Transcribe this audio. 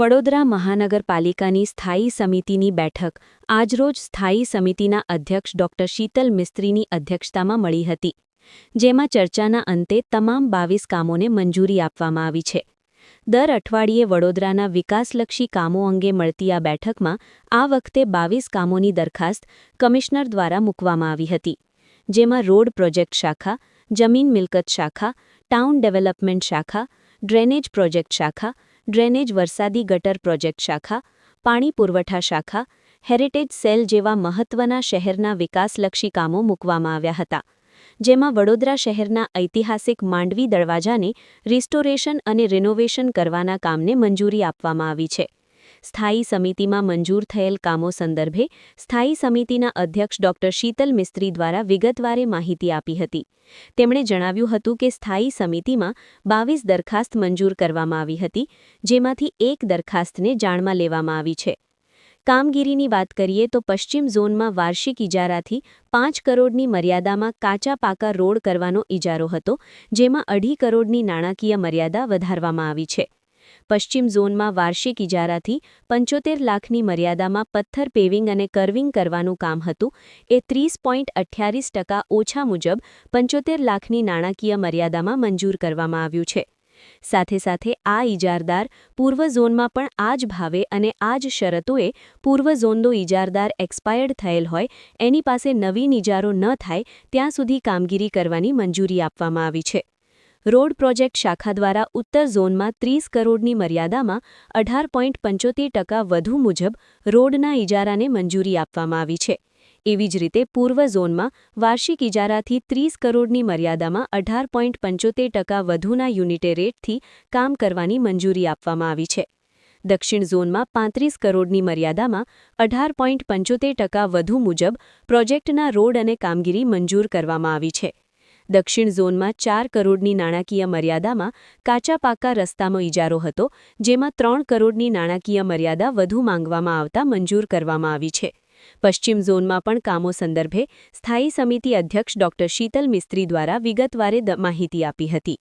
વડોદરા મહાનગરપાલિકાની સ્થાયી સમિતિની બેઠક આજરોજ સ્થાયી સમિતિના અધ્યક્ષ ડોક્ટર શીતલ મિસ્ત્રીની અધ્યક્ષતામાં મળી હતી, જેમાં ચર્ચાના અંતે તમામ બાવીસ કામોને મંજૂરી આપવામાં આવી છે. દર અઠવાડિયે વડોદરાના વિકાસલક્ષી કામો અંગે મળતી આ બેઠકમાં આ વખતે બાવીસ કામોની દરખાસ્ત કમિશનર દ્વારા મૂકવામાં આવી હતી, જેમાં રોડ પ્રોજેક્ટ શાખા, જમીન મિલકત શાખા, ટાઉન ડેવલપમેન્ટ શાખા ડ્રેનેજ પ્રોજેક્ટ શાખા, ડ્રેનેજ વરસાદી ગટર પ્રોજેક્ટ શાખા, પાણી પુરવઠા શાખા, હેરિટેજ સેલ જેવા મહત્વના શહેરના વિકાસલક્ષી કામો મૂકવામાં આવ્યા હતા, જેમાં વડોદરા શહેરના ઐતિહાસિક માંડવી દરવાજાને રિસ્ટોરેશન અને રિનોવેશન કરવાના કામને મંજૂરી આપવામાં આવી છે. સ્થાયી સમિતિમાં મંજૂર થયેલ કામો સંદર્ભે સ્થાયી સમિતિના અધ્યક્ષ ડોક્ટર શીતલ મિસ્ત્રી દ્વારા વિગતવારે માહિતી આપી હતી. તેમણે જણાવ્યું હતું કે સ્થાયી સમિતિમાં બાવીસ દરખાસ્ત મંજૂર કરવામાં આવી હતી, જેમાંથી એક દરખાસ્તને જાણમાં લેવામાં આવી છે. કામગીરીની વાત કરીએ તો પશ્ચિમ ઝોનમાં વાર્ષિક ઇજારાથી પાંચ કરોડની મર્યાદામાં કાચા પાકા રોડ કરવાનો ઇજારો હતો, જેમાં અઢી કરોડની નાણાકીય મર્યાદા વધારવામાં આવી છે. પશ્ચિમ ઝોનમાં વાર્ષિક ઇજારાથી પંચોતેર લાખની મર્યાદામાં પથ્થર પેવિંગ અને કર્વિંગ કરવાનું કામ હતું. એ ત્રીસ પોઈન્ટ અઠ્યાવીસ ટકા ઓછા મુજબ પંચોતેર લાખની નાણાકીય મર્યાદામાં મંજૂર કરવામાં આવ્યું છે. સાથે સાથે આ ઇજારદાર પૂર્વ ઝોનમાં પણ આ જ ભાવે અને આ જ શરતોએ પૂર્વ ઝોનનો ઇજારદાર એક્સપાયર્ડ થયેલ હોય, એની પાસે નવીન ઇજારો ન થાય, ત્યાં સુધી કામગીરી કરવાની મંજૂરી આપવામાં આવી છે. રોડ પ્રોજેક્ટ શાખા દ્વારા ઉત્તર ઝોનમાં ત્રીસ કરોડની મર્યાદામાં અઢાર ટકા વધુ મુજબ રોડના ઇજારાને મંજૂરી આપવામાં આવી છે. એવી જ રીતે પૂર્વ ઝોનમાં વાર્ષિક ઇજારાથી ત્રીસ કરોડની મર્યાદામાં અઢાર ટકા વધુના યુનિટે રેટથી કામ કરવાની મંજૂરી આપવામાં આવી છે. દક્ષિણ ઝોનમાં પાંત્રીસ કરોડની મર્યાદામાં અઢાર ટકા વધુ મુજબ પ્રોજેક્ટના રોડ અને કામગીરી મંજૂર કરવામાં આવી છે. દક્ષિણ ઝોનમાં ચાર કરોડની નાણાકીય મર્યાદામાં કાચા પાકા રસ્તાનો ઇજારો હતો, જેમાં ત્રણ કરોડની નાણાકીય મર્યાદા વધુ માંગવામાં આવતા મંજૂર કરવામાં આવી છે. પશ્ચિમ ઝોનમાં પણ કામો સંદર્ભે સ્થાયી સમિતિ અધ્યક્ષ ડોક્ટર શીતલ મિસ્ત્રી દ્વારા વિગતવારે માહિતી આપી હતી.